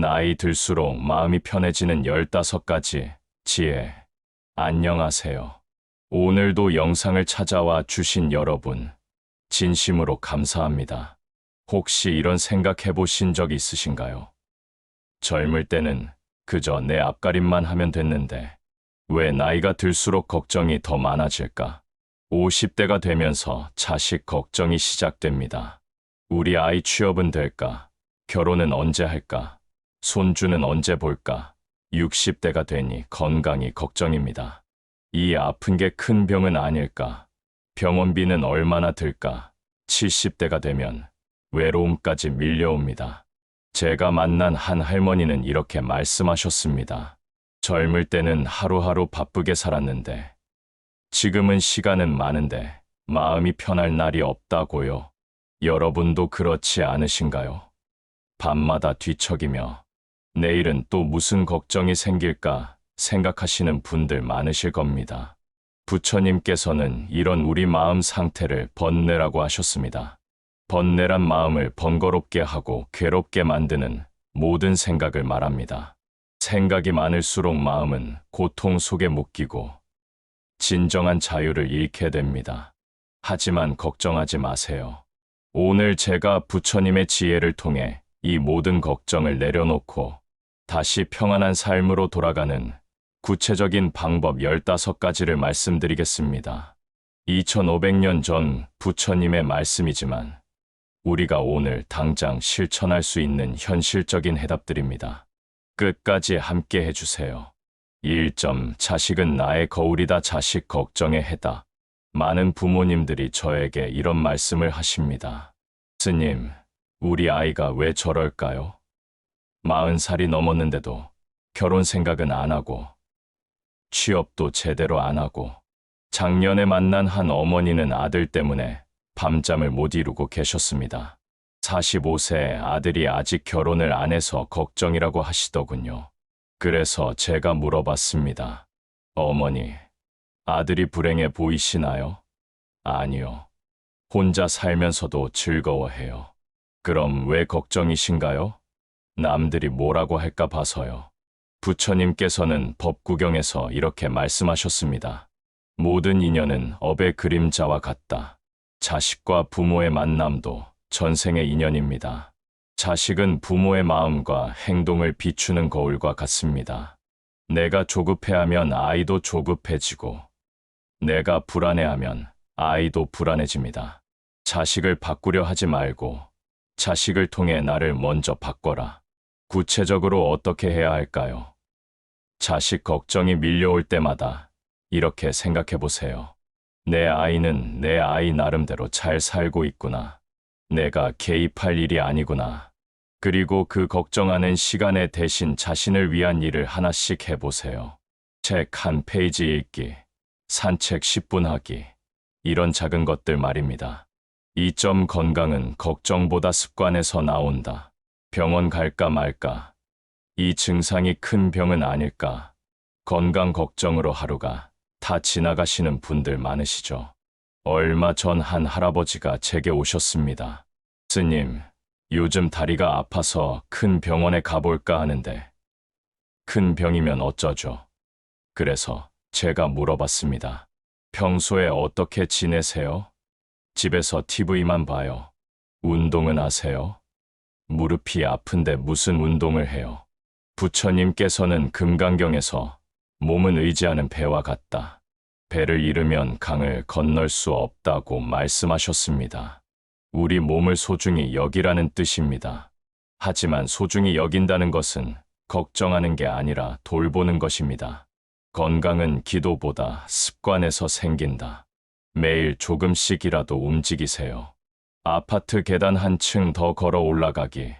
나이 들수록 마음이 편해지는 15가지 지혜. 안녕하세요. 오늘도 영상을 찾아와 주신 여러분, 진심으로 감사합니다. 혹시 이런 생각해 보신 적 있으신가요? 젊을 때는 그저 내 앞가림만 하면 됐는데, 왜 나이가 들수록 걱정이 더 많아질까? 50대가 되면서 자식 걱정이 시작됩니다. 우리 아이 취업은 될까? 결혼은 언제 할까? 손주는 언제 볼까? 60대가 되니 건강이 걱정입니다. 이 아픈 게 큰 병은 아닐까? 병원비는 얼마나 들까? 70대가 되면 외로움까지 밀려옵니다. 제가 만난 한 할머니는 이렇게 말씀하셨습니다. 젊을 때는 하루하루 바쁘게 살았는데, 지금은 시간은 많은데 마음이 편할 날이 없다고요. 여러분도 그렇지 않으신가요? 밤마다 뒤척이며 내일은 또 무슨 걱정이 생길까 생각하시는 분들 많으실 겁니다. 부처님께서는 이런 우리 마음 상태를 번뇌라고 하셨습니다. 번뇌란 마음을 번거롭게 하고 괴롭게 만드는 모든 생각을 말합니다. 생각이 많을수록 마음은 고통 속에 묶이고 진정한 자유를 잃게 됩니다. 하지만 걱정하지 마세요. 오늘 제가 부처님의 지혜를 통해 이 모든 걱정을 내려놓고 다시 평안한 삶으로 돌아가는 구체적인 방법 15가지를 말씀드리겠습니다. 2500년 전 부처님의 말씀이지만 우리가 오늘 당장 실천할 수 있는 현실적인 해답들입니다. 끝까지 함께 해주세요. 1점 자식은 나의 거울이다 자식 걱정의 해다. 많은 부모님들이 저에게 이런 말씀을 하십니다. 스님, 우리 아이가 왜 저럴까요? 마흔 살이 넘었는데도 결혼 생각은 안 하고 취업도 제대로 안 하고 작년에 만난 한 어머니는 아들 때문에 밤잠을 못 이루고 계셨습니다. 45세 아들이 아직 결혼을 안 해서 걱정이라고 하시더군요. 그래서 제가 물어봤습니다. 어머니, 아들이 불행해 보이시나요? 아니요. 혼자 살면서도 즐거워해요. 그럼 왜 걱정이신가요? 남들이 뭐라고 할까 봐서요. 부처님께서는 법구경에서 이렇게 말씀하셨습니다. 모든 인연은 업의 그림자와 같다. 자식과 부모의 만남도 전생의 인연입니다. 자식은 부모의 마음과 행동을 비추는 거울과 같습니다. 내가 조급해하면 아이도 조급해지고, 내가 불안해하면 아이도 불안해집니다. 자식을 바꾸려 하지 말고, 자식을 통해 나를 먼저 바꿔라. 구체적으로 어떻게 해야 할까요? 자식 걱정이 밀려올 때마다 이렇게 생각해 보세요. 내 아이는 내 아이 나름대로 잘 살고 있구나. 내가 개입할 일이 아니구나. 그리고 그 걱정하는 시간에 대신 자신을 위한 일을 하나씩 해보세요. 책 한 페이지 읽기, 산책 10분 하기, 이런 작은 것들 말입니다. 이점 건강은 걱정보다 습관에서 나온다. 병원 갈까 말까. 이 증상이 큰 병은 아닐까. 건강 걱정으로 하루가 다 지나가시는 분들 많으시죠. 얼마 전 한 할아버지가 제게 오셨습니다. 스님, 요즘 다리가 아파서 큰 병원에 가볼까 하는데, 큰 병이면 어쩌죠? 그래서 제가 물어봤습니다. 평소에 어떻게 지내세요? 집에서 TV만 봐요. 운동은 하세요? 무릎이 아픈데 무슨 운동을 해요? 부처님께서는 금강경에서 몸은 의지하는 배와 같다. 배를 잃으면 강을 건널 수 없다고 말씀하셨습니다. 우리 몸을 소중히 여기라는 뜻입니다. 하지만 소중히 여긴다는 것은 걱정하는 게 아니라 돌보는 것입니다. 건강은 기도보다 습관에서 생긴다. 매일 조금씩이라도 움직이세요. 아파트 계단 한층 더 걸어 올라가기.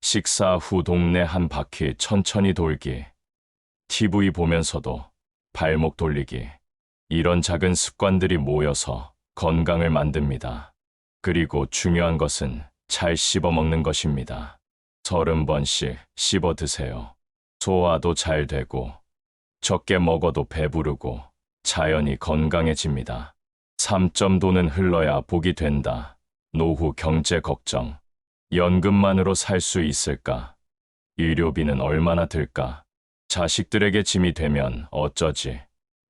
식사 후 동네 한 바퀴 천천히 돌기. TV 보면서도 발목 돌리기. 이런 작은 습관들이 모여서 건강을 만듭니다. 그리고 중요한 것은 잘 씹어 먹는 것입니다. 서른 번씩 씹어 드세요. 소화도 잘 되고, 적게 먹어도 배부르고, 자연히 건강해집니다. 3점도는 흘러야 복이 된다. 노후 경제 걱정. 연금만으로 살 수 있을까? 의료비는 얼마나 들까? 자식들에게 짐이 되면 어쩌지?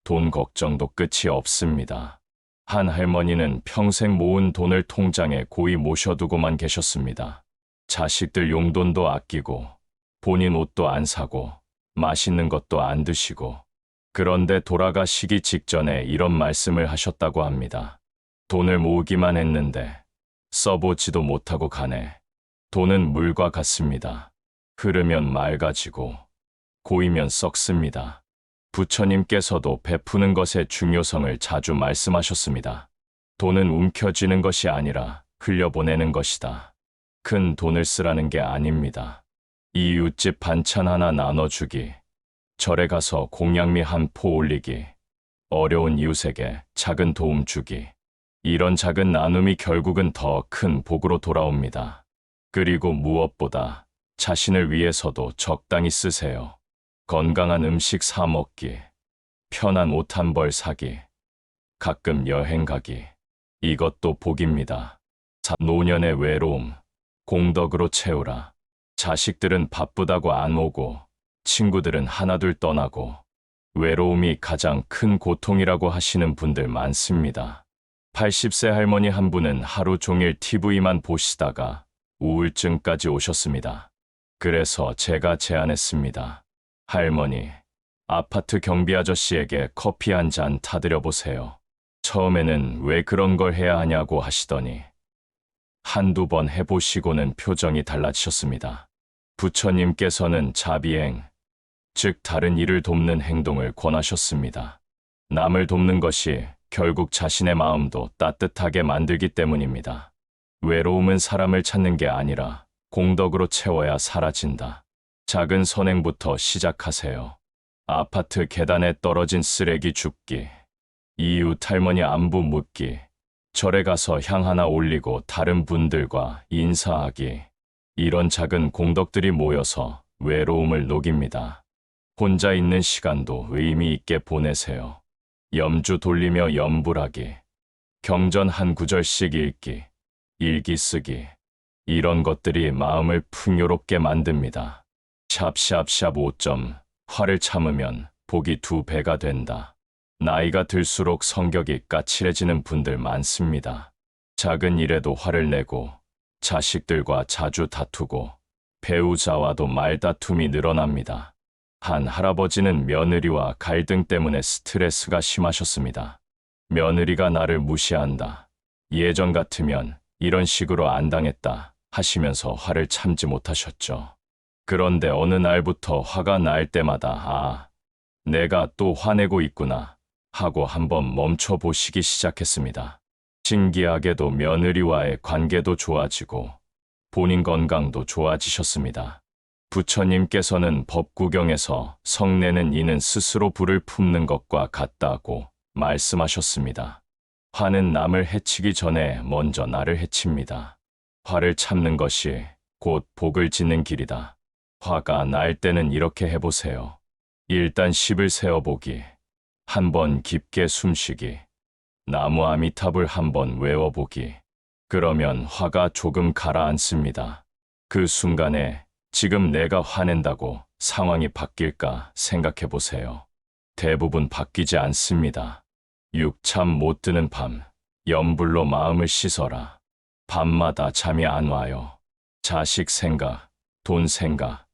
돈 걱정도 끝이 없습니다. 한 할머니는 평생 모은 돈을 통장에 고이 모셔두고만 계셨습니다. 자식들 용돈도 아끼고 본인 옷도 안 사고 맛있는 것도 안 드시고 그런데 돌아가시기 직전에 이런 말씀을 하셨다고 합니다. 돈을 모으기만 했는데 써보지도 못하고 가네. 돈은 물과 같습니다. 흐르면 맑아지고 고이면 썩습니다. 부처님께서도 베푸는 것의 중요성을 자주 말씀하셨습니다. 돈은 움켜쥐는 것이 아니라 흘려보내는 것이다. 큰 돈을 쓰라는 게 아닙니다. 이웃집 반찬 하나 나눠주기, 절에 가서 공양미 한 포 올리기, 어려운 이웃에게 작은 도움 주기. 이런 작은 나눔이 결국은 더 큰 복으로 돌아옵니다. 그리고 무엇보다 자신을 위해서도 적당히 쓰세요. 건강한 음식 사 먹기, 편한 옷 한 벌 사기, 가끔 여행 가기. 이것도 복입니다. 자, 노년의 외로움, 공덕으로 채우라. 자식들은 바쁘다고 안 오고, 친구들은 하나둘 떠나고, 외로움이 가장 큰 고통이라고 하시는 분들 많습니다. 80세 할머니 한 분은 하루 종일 TV만 보시다가 우울증까지 오셨습니다. 그래서 제가 제안했습니다. 할머니, 아파트 경비 아저씨에게 커피 한 잔 타드려 보세요. 처음에는 왜 그런 걸 해야 하냐고 하시더니 한두 번 해보시고는 표정이 달라지셨습니다. 부처님께서는 자비행, 즉 다른 이를 돕는 행동을 권하셨습니다. 남을 돕는 것이 결국 자신의 마음도 따뜻하게 만들기 때문입니다. 외로움은 사람을 찾는 게 아니라 공덕으로 채워야 사라진다. 작은 선행부터 시작하세요. 아파트 계단에 떨어진 쓰레기 줍기, 이웃 할머니 안부 묻기, 절에 가서 향 하나 올리고 다른 분들과 인사하기. 이런 작은 공덕들이 모여서 외로움을 녹입니다. 혼자 있는 시간도 의미 있게 보내세요. 염주 돌리며 염불하기, 경전 한 구절씩 읽기, 일기 쓰기. 이런 것들이 마음을 풍요롭게 만듭니다. 샵샵샵 5점, 화를 참으면 복이 두 배가 된다. 나이가 들수록 성격이 까칠해지는 분들 많습니다. 작은 일에도 화를 내고 자식들과 자주 다투고 배우자와도 말다툼이 늘어납니다. 한 할아버지는 며느리와 갈등 때문에 스트레스가 심하셨습니다. 며느리가 나를 무시한다. 예전 같으면 이런 식으로 안 당했다 하시면서 화를 참지 못하셨죠. 그런데 어느 날부터 화가 날 때마다 아, 내가 또 화내고 있구나 하고 한번 멈춰 보시기 시작했습니다. 신기하게도 며느리와의 관계도 좋아지고 본인 건강도 좋아지셨습니다. 부처님께서는 법구경에서 성내는 이는 스스로 불을 품는 것과 같다고 말씀하셨습니다. 화는 남을 해치기 전에 먼저 나를 해칩니다. 화를 참는 것이 곧 복을 짓는 길이다. 화가 날 때는 이렇게 해보세요. 일단 10을 세어보기. 한 번 깊게 숨쉬기. 나무 아미탑을 한 번 외워보기. 그러면 화가 조금 가라앉습니다. 그 순간에 지금 내가 화낸다고 상황이 바뀔까 생각해 보세요. 대부분 바뀌지 않습니다. 육참 못 드는 밤, 염불로 마음을 씻어라. 밤마다 잠이 안 와요. 자식 생각, 돈 생각,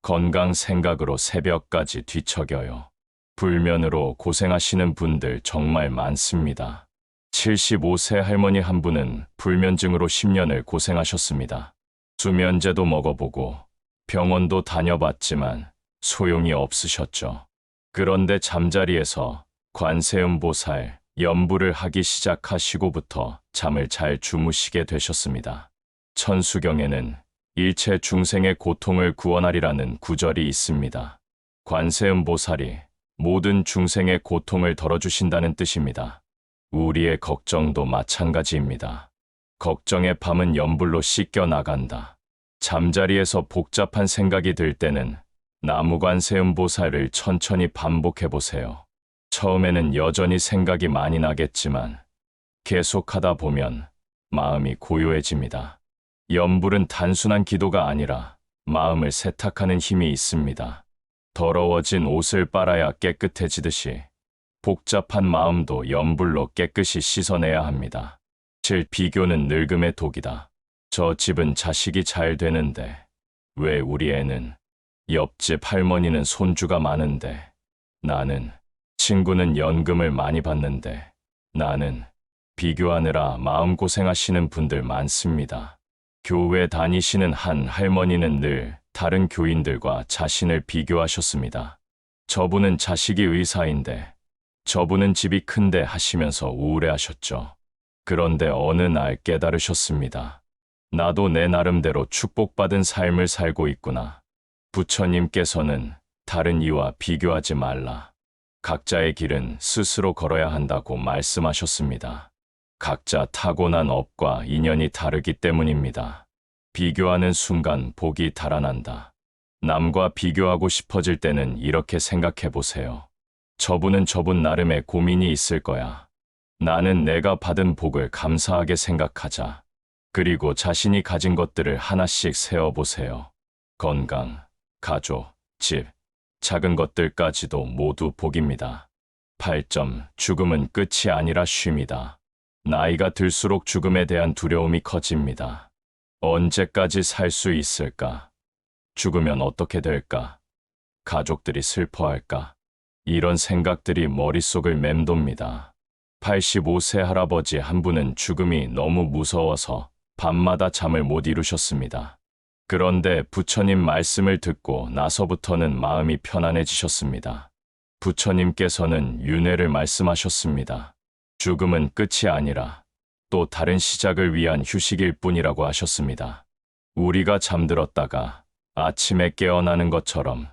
건강 생각으로 새벽까지 뒤척여요. 불면으로 고생하시는 분들 정말 많습니다. 75세 할머니 한 분은 불면증으로 10년을 고생하셨습니다. 수면제도 먹어보고 병원도 다녀봤지만 소용이 없으셨죠. 그런데 잠자리에서 관세음보살 연부를 하기 시작하시고부터 잠을 잘 주무시게 되셨습니다. 천수경에는 일체 중생의 고통을 구원하리라는 구절이 있습니다. 관세음보살이 모든 중생의 고통을 덜어주신다는 뜻입니다. 우리의 걱정도 마찬가지입니다. 걱정의 밤은 연불로 씻겨 나간다. 잠자리에서 복잡한 생각이 들 때는 나무관세음보살을 천천히 반복해 보세요. 처음에는 여전히 생각이 많이 나겠지만 계속하다 보면 마음이 고요해집니다. 염불은 단순한 기도가 아니라 마음을 세탁하는 힘이 있습니다. 더러워진 옷을 빨아야 깨끗해지듯이 복잡한 마음도 염불로 깨끗이 씻어내야 합니다. 질 비교는 늙음의 독이다. 저 집은 자식이 잘 되는데 왜 우리 애는 옆집 할머니는 손주가 많은데 나는 친구는 연금을 많이 받는데 나는 비교하느라 마음고생하시는 분들 많습니다. 교회 다니시는 한 할머니는 늘 다른 교인들과 자신을 비교하셨습니다. 저분은 자식이 의사인데 저분은 집이 큰데 하시면서 우울해하셨죠. 그런데 어느 날 깨달으셨습니다. 나도 내 나름대로 축복받은 삶을 살고 있구나. 부처님께서는 다른 이와 비교하지 말라. 각자의 길은 스스로 걸어야 한다고 말씀하셨습니다. 각자 타고난 업과 인연이 다르기 때문입니다. 비교하는 순간 복이 달아난다. 남과 비교하고 싶어질 때는 이렇게 생각해 보세요. 저분은 저분 나름의 고민이 있을 거야. 나는 내가 받은 복을 감사하게 생각하자. 그리고 자신이 가진 것들을 하나씩 세어보세요. 건강, 가족, 집, 작은 것들까지도 모두 복입니다. 8점, 죽음은 끝이 아니라 쉼이다. 나이가 들수록 죽음에 대한 두려움이 커집니다. 언제까지 살 수 있을까? 죽으면 어떻게 될까? 가족들이 슬퍼할까? 이런 생각들이 머릿속을 맴돕니다. 85세 할아버지 한 분은 죽음이 너무 무서워서 밤마다 잠을 못 이루셨습니다. 그런데 부처님 말씀을 듣고 나서부터는 마음이 편안해지셨습니다. 부처님께서는 윤회를 말씀하셨습니다. 죽음은 끝이 아니라 또 다른 시작을 위한 휴식일 뿐이라고 하셨습니다. 우리가 잠들었다가 아침에 깨어나는 것처럼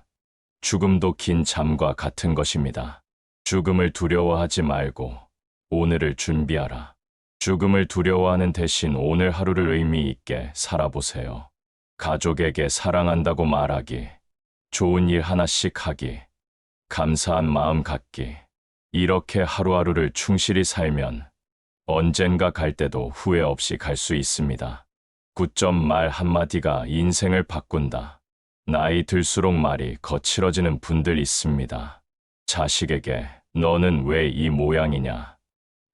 죽음도 긴 잠과 같은 것입니다. 죽음을 두려워하지 말고 오늘을 준비하라. 죽음을 두려워하는 대신 오늘 하루를 의미 있게 살아보세요. 가족에게 사랑한다고 말하기, 좋은 일 하나씩 하기, 감사한 마음 갖기, 이렇게 하루하루를 충실히 살면 언젠가 갈 때도 후회 없이 갈 수 있습니다. 9점 말 한마디가 인생을 바꾼다. 나이 들수록 말이 거칠어지는 분들 있습니다. 자식에게 너는 왜 이 모양이냐?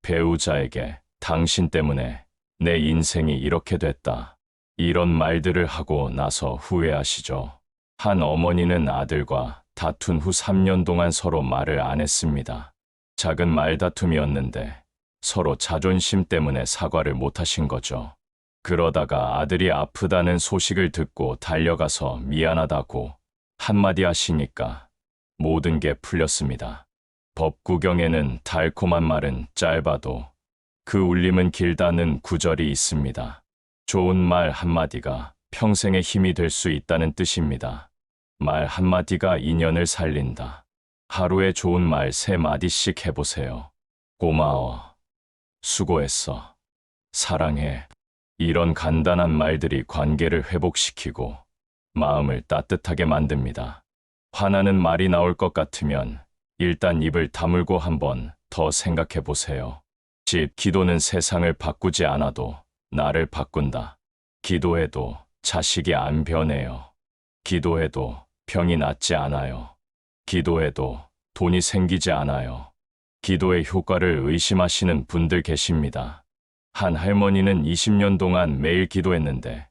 배우자에게 당신 때문에 내 인생이 이렇게 됐다. 이런 말들을 하고 나서 후회하시죠. 한 어머니는 아들과 다툰 후 3년 동안 서로 말을 안 했습니다. 작은 말다툼이었는데 서로 자존심 때문에 사과를 못 하신 거죠. 그러다가 아들이 아프다는 소식을 듣고 달려가서 미안하다고 한마디 하시니까 모든 게 풀렸습니다. 법구경에는 달콤한 말은 짧아도 그 울림은 길다는 구절이 있습니다. 좋은 말 한마디가 평생의 힘이 될 수 있다는 뜻입니다. 말 한마디가 인연을 살린다. 하루에 좋은 말 세 마디씩 해보세요. 고마워. 수고했어. 사랑해. 이런 간단한 말들이 관계를 회복시키고 마음을 따뜻하게 만듭니다. 화나는 말이 나올 것 같으면 일단 입을 다물고 한번 더 생각해 보세요. 집 기도는 세상을 바꾸지 않아도 나를 바꾼다. 기도해도 자식이 안 변해요. 기도해도 병이 낫지 않아요. 기도해도 돈이 생기지 않아요. 기도의 효과를 의심하시는 분들 계십니다. 한 할머니는 20년 동안 매일 기도했는데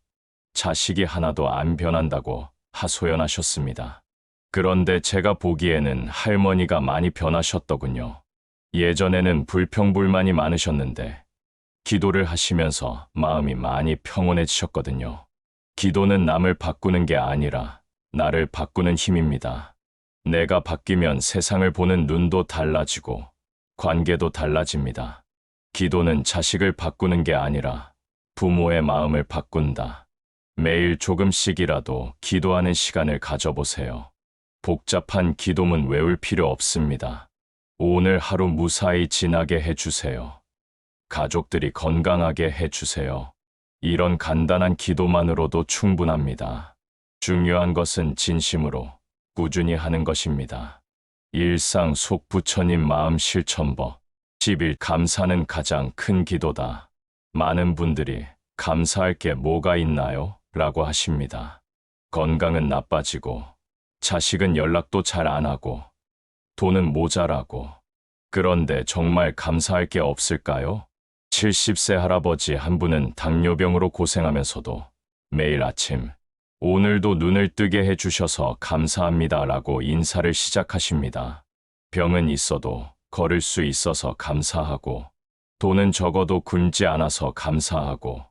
자식이 하나도 안 변한다고 하소연하셨습니다. 그런데 제가 보기에는 할머니가 많이 변하셨더군요. 예전에는 불평불만이 많으셨는데 기도를 하시면서 마음이 많이 평온해지셨거든요. 기도는 남을 바꾸는 게 아니라 나를 바꾸는 힘입니다. 내가 바뀌면 세상을 보는 눈도 달라지고 관계도 달라집니다. 기도는 자식을 바꾸는 게 아니라 부모의 마음을 바꾼다. 매일 조금씩이라도 기도하는 시간을 가져보세요. 복잡한 기도문 외울 필요 없습니다. 오늘 하루 무사히 지나게 해주세요. 가족들이 건강하게 해주세요. 이런 간단한 기도만으로도 충분합니다. 중요한 것은 진심으로 꾸준히 하는 것입니다. 일상 속 부처님 마음 실천법 10일 감사는 가장 큰 기도다. 많은 분들이 감사할 게 뭐가 있나요? 라고 하십니다. 건강은 나빠지고 자식은 연락도 잘 안 하고 돈은 모자라고 그런데 정말 감사할 게 없을까요? 70세 할아버지 한 분은 당뇨병으로 고생하면서도 매일 아침 오늘도 눈을 뜨게 해주셔서 감사합니다 라고 인사를 시작하십니다. 병은 있어도 걸을 수 있어서 감사하고 돈은 적어도 굶지 않아서 감사하고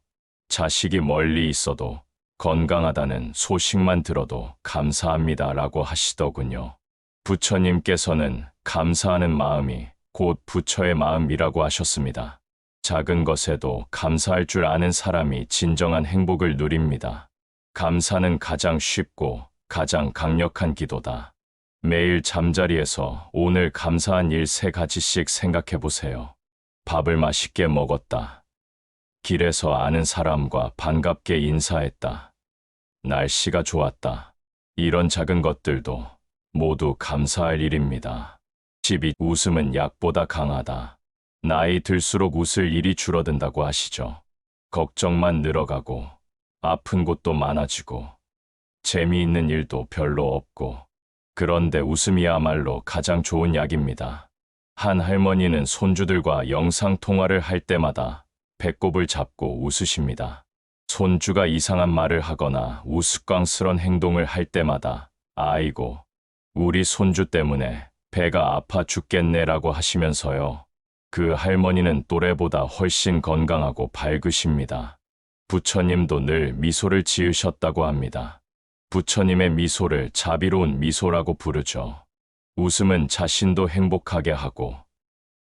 자식이 멀리 있어도 건강하다는 소식만 들어도 감사합니다 라고 하시더군요. 부처님께서는 감사하는 마음이 곧 부처의 마음이라고 하셨습니다. 작은 것에도 감사할 줄 아는 사람이 진정한 행복을 누립니다. 감사는 가장 쉽고 가장 강력한 기도다. 매일 잠자리에서 오늘 감사한 일 세 가지씩 생각해 보세요. 밥을 맛있게 먹었다. 길에서 아는 사람과 반갑게 인사했다. 날씨가 좋았다. 이런 작은 것들도 모두 감사할 일입니다. 12. 웃음은 약보다 강하다. 나이 들수록 웃을 일이 줄어든다고 하시죠. 걱정만 늘어가고 아픈 곳도 많아지고 재미있는 일도 별로 없고 그런데 웃음이야말로 가장 좋은 약입니다. 한 할머니는 손주들과 영상 통화를 할 때마다 배꼽을 잡고 웃으십니다. 손주가 이상한 말을 하거나 우스꽝스런 행동을 할 때마다 아이고 우리 손주 때문에 배가 아파 죽겠네라고 하시면서요. 그 할머니는 또래보다 훨씬 건강하고 밝으십니다. 부처님도 늘 미소를 지으셨다고 합니다. 부처님의 미소를 자비로운 미소라고 부르죠. 웃음은 자신도 행복하게 하고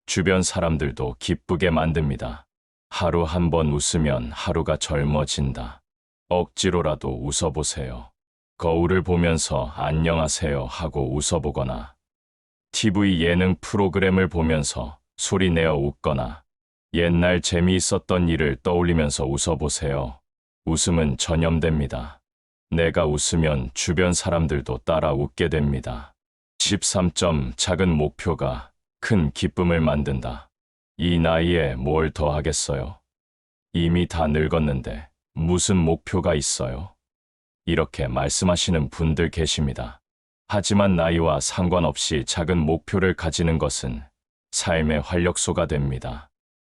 주변 사람들도 기쁘게 만듭니다. 하루 한 번 웃으면 하루가 젊어진다. 억지로라도 웃어보세요. 거울을 보면서 안녕하세요 하고 웃어보거나 TV 예능 프로그램을 보면서 소리 내어 웃거나 옛날 재미있었던 일을 떠올리면서 웃어보세요. 웃음은 전염됩니다. 내가 웃으면 주변 사람들도 따라 웃게 됩니다. 13점 작은 목표가 큰 기쁨을 만든다. 이 나이에 뭘 더 하겠어요? 이미 다 늙었는데 무슨 목표가 있어요? 이렇게 말씀하시는 분들 계십니다. 하지만 나이와 상관없이 작은 목표를 가지는 것은 삶의 활력소가 됩니다.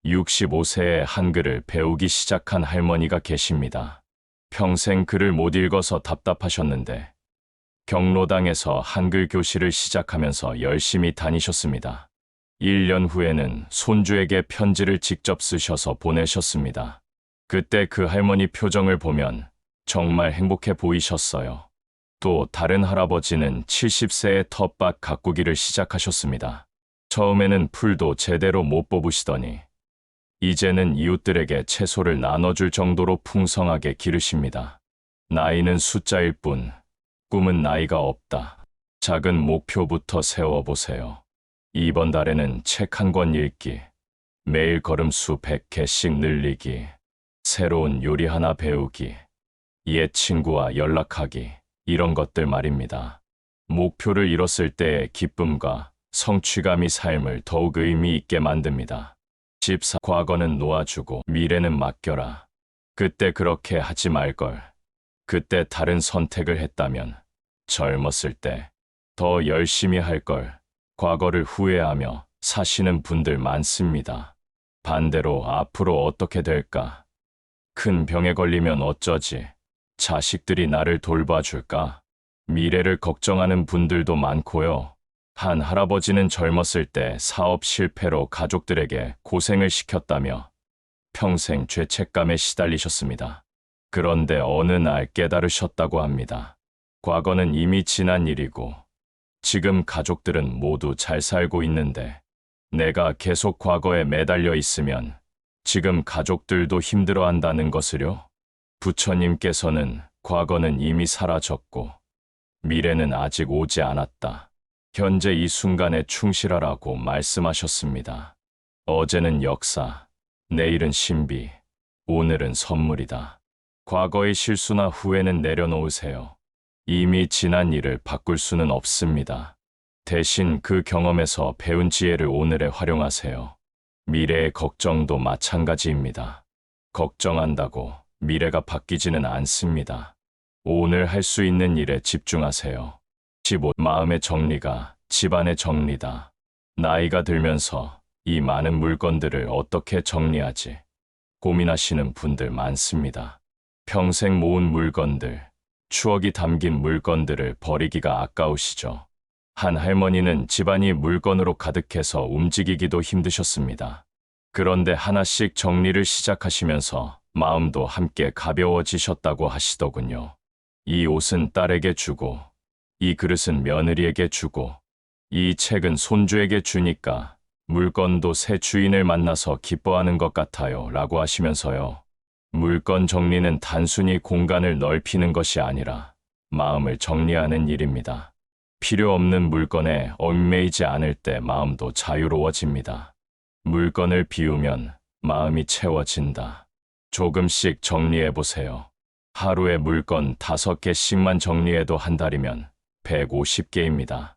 65세에 한글을 배우기 시작한 할머니가 계십니다. 평생 글을 못 읽어서 답답하셨는데 경로당에서 한글 교실을 시작하면서 열심히 다니셨습니다. 1년 후에는 손주에게 편지를 직접 쓰셔서 보내셨습니다. 그때 그 할머니 표정을 보면 정말 행복해 보이셨어요. 또 다른 할아버지는 70세에 텃밭 가꾸기를 시작하셨습니다. 처음에는 풀도 제대로 못 뽑으시더니 이제는 이웃들에게 채소를 나눠줄 정도로 풍성하게 기르십니다. 나이는 숫자일 뿐 꿈은 나이가 없다. 작은 목표부터 세워보세요. 이번 달에는 책 한 권 읽기, 매일 걸음수 100개씩 늘리기, 새로운 요리 하나 배우기, 옛 친구와 연락하기, 이런 것들 말입니다. 목표를 이뤘을 때의 기쁨과 성취감이 삶을 더욱 의미 있게 만듭니다. 14. 과거는 놓아주고 미래는 맡겨라. 그때 그렇게 하지 말걸. 그때 다른 선택을 했다면 젊었을 때 더 열심히 할 걸. 과거를 후회하며 사시는 분들 많습니다. 반대로 앞으로 어떻게 될까? 큰 병에 걸리면 어쩌지? 자식들이 나를 돌봐줄까? 미래를 걱정하는 분들도 많고요. 한 할아버지는 젊었을 때 사업 실패로 가족들에게 고생을 시켰다며 평생 죄책감에 시달리셨습니다. 그런데 어느 날 깨달으셨다고 합니다. 과거는 이미 지난 일이고 지금 가족들은 모두 잘 살고 있는데 내가 계속 과거에 매달려 있으면 지금 가족들도 힘들어 한다는 것을요. 부처님께서는 과거는 이미 사라졌고 미래는 아직 오지 않았다. 현재 이 순간에 충실하라고 말씀하셨습니다. 어제는 역사, 내일은 신비, 오늘은 선물이다. 과거의 실수나 후회는 내려놓으세요. 이미 지난 일을 바꿀 수는 없습니다. 대신 그 경험에서 배운 지혜를 오늘에 활용하세요. 미래의 걱정도 마찬가지입니다. 걱정한다고 미래가 바뀌지는 않습니다. 오늘 할 수 있는 일에 집중하세요. 15. 마음의 정리가 집안의 정리다. 나이가 들면서 이 많은 물건들을 어떻게 정리하지? 고민하시는 분들 많습니다. 평생 모은 물건들, 추억이 담긴 물건들을 버리기가 아까우시죠. 한 할머니는 집안이 물건으로 가득해서 움직이기도 힘드셨습니다. 그런데 하나씩 정리를 시작하시면서 마음도 함께 가벼워지셨다고 하시더군요. 이 옷은 딸에게 주고, 이 그릇은 며느리에게 주고, 이 책은 손주에게 주니까 물건도 새 주인을 만나서 기뻐하는 것 같아요. 라고 하시면서요. 물건 정리는 단순히 공간을 넓히는 것이 아니라 마음을 정리하는 일입니다. 필요 없는 물건에 얽매이지 않을 때 마음도 자유로워집니다. 물건을 비우면 마음이 채워진다. 조금씩 정리해 보세요. 하루에 물건 다섯 개씩만 정리해도 한 달이면 150개입니다.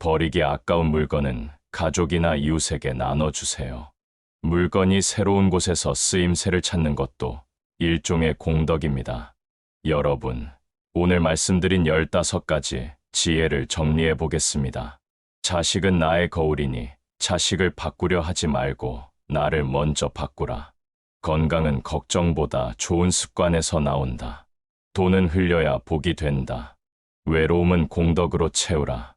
버리기 아까운 물건은 가족이나 이웃에게 나눠주세요. 물건이 새로운 곳에서 쓰임새를 찾는 것도 일종의 공덕입니다. 여러분, 오늘 말씀드린 15가지 지혜를 정리해 보겠습니다. 자식은 나의 거울이니 자식을 바꾸려 하지 말고 나를 먼저 바꾸라. 건강은 걱정보다 좋은 습관에서 나온다. 돈은 흘려야 복이 된다. 외로움은 공덕으로 채우라.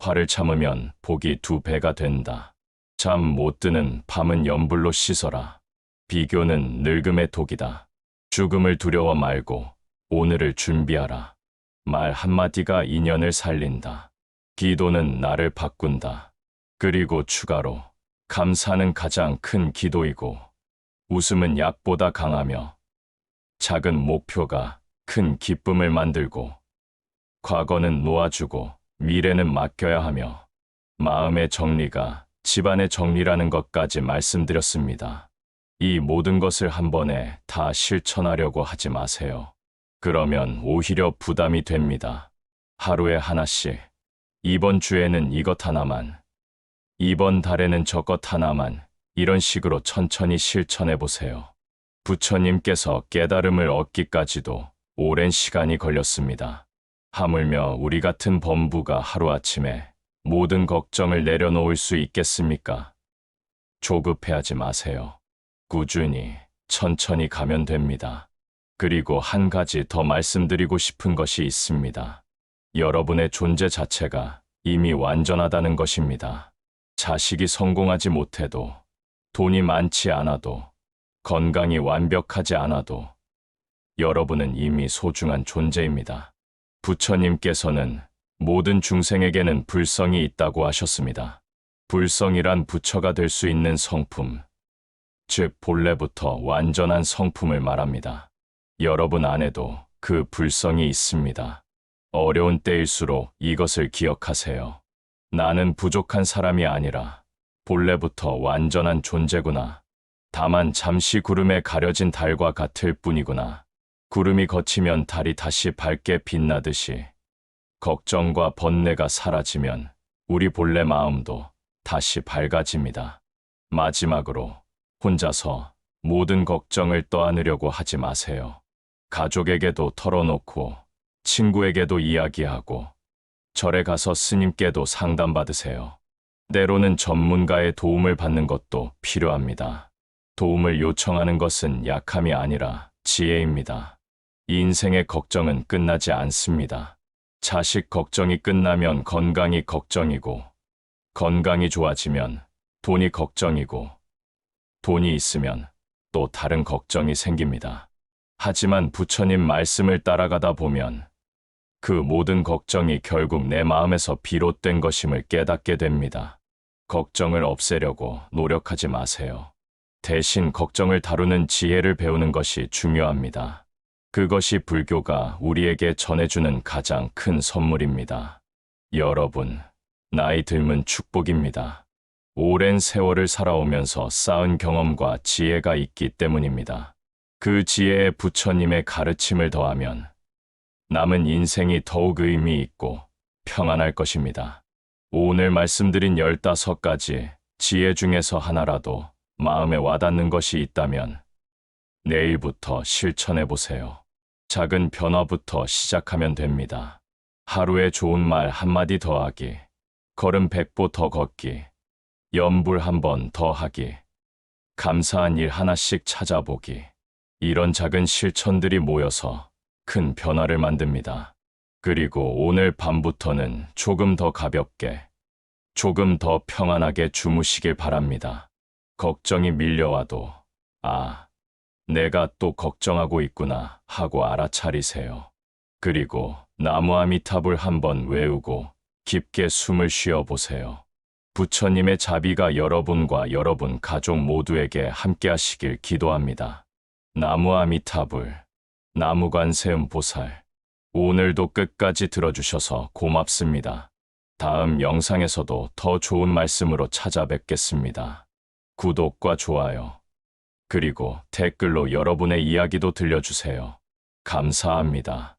화를 참으면 복이 두 배가 된다. 잠 못 드는 밤은 연불로 씻어라. 비교는 늙음의 독이다. 죽음을 두려워 말고 오늘을 준비하라. 말 한마디가 인연을 살린다. 기도는 나를 바꾼다. 그리고 추가로 감사는 가장 큰 기도이고 웃음은 약보다 강하며 작은 목표가 큰 기쁨을 만들고 과거는 놓아주고 미래는 맡겨야 하며 마음의 정리가 집안의 정리라는 것까지 말씀드렸습니다. 이 모든 것을 한 번에 다 실천하려고 하지 마세요. 그러면 오히려 부담이 됩니다. 하루에 하나씩. 이번 주에는 이것 하나만. 이번 달에는 저것 하나만. 이런 식으로 천천히 실천해 보세요. 부처님께서 깨달음을 얻기까지도 오랜 시간이 걸렸습니다. 하물며 우리 같은 범부가 하루아침에 모든 걱정을 내려놓을 수 있겠습니까? 조급해하지 마세요. 꾸준히, 천천히 가면 됩니다. 그리고 한 가지 더 말씀드리고 싶은 것이 있습니다. 여러분의 존재 자체가 이미 완전하다는 것입니다. 자식이 성공하지 못해도, 돈이 많지 않아도, 건강이 완벽하지 않아도, 여러분은 이미 소중한 존재입니다. 부처님께서는 모든 중생에게는 불성이 있다고 하셨습니다. 불성이란 부처가 될 수 있는 성품, 즉 본래부터 완전한 성품을 말합니다. 여러분 안에도 그 불성이 있습니다. 어려운 때일수록 이것을 기억하세요. 나는 부족한 사람이 아니라 본래부터 완전한 존재구나. 다만 잠시 구름에 가려진 달과 같을 뿐이구나. 구름이 걷히면 달이 다시 밝게 빛나듯이 걱정과 번뇌가 사라지면 우리 본래 마음도 다시 밝아집니다. 마지막으로 혼자서 모든 걱정을 떠안으려고 하지 마세요. 가족에게도 털어놓고 친구에게도 이야기하고 절에 가서 스님께도 상담받으세요. 때로는 전문가의 도움을 받는 것도 필요합니다. 도움을 요청하는 것은 약함이 아니라 지혜입니다. 인생의 걱정은 끝나지 않습니다. 자식 걱정이 끝나면 건강이 걱정이고, 건강이 좋아지면 돈이 걱정이고, 돈이 있으면 또 다른 걱정이 생깁니다. 하지만 부처님 말씀을 따라가다 보면 그 모든 걱정이 결국 내 마음에서 비롯된 것임을 깨닫게 됩니다. 걱정을 없애려고 노력하지 마세요. 대신 걱정을 다루는 지혜를 배우는 것이 중요합니다. 그것이 불교가 우리에게 전해주는 가장 큰 선물입니다. 여러분, 나이 들면 축복입니다. 오랜 세월을 살아오면서 쌓은 경험과 지혜가 있기 때문입니다. 그 지혜에 부처님의 가르침을 더하면 남은 인생이 더욱 의미 있고 평안할 것입니다. 오늘 말씀드린 15가지 지혜 중에서 하나라도 마음에 와닿는 것이 있다면 내일부터 실천해 보세요. 작은 변화부터 시작하면 됩니다. 하루에 좋은 말 한마디 더 하기, 걸음 백보 더 걷기, 염불 한 번 더 하기, 감사한 일 하나씩 찾아보기. 이런 작은 실천들이 모여서 큰 변화를 만듭니다. 그리고 오늘 밤부터는 조금 더 가볍게, 조금 더 평안하게 주무시길 바랍니다. 걱정이 밀려와도, 아, 내가 또 걱정하고 있구나 하고 알아차리세요. 그리고 나무 아미탑을 한번 외우고 깊게 숨을 쉬어 보세요. 부처님의 자비가 여러분과 여러분 가족 모두에게 함께 하시길 기도합니다. 나무 아미타불, 나무관세음 보살. 오늘도 끝까지 들어주셔서 고맙습니다. 다음 영상에서도 더 좋은 말씀으로 찾아뵙겠습니다. 구독과 좋아요, 그리고 댓글로 여러분의 이야기도 들려주세요. 감사합니다.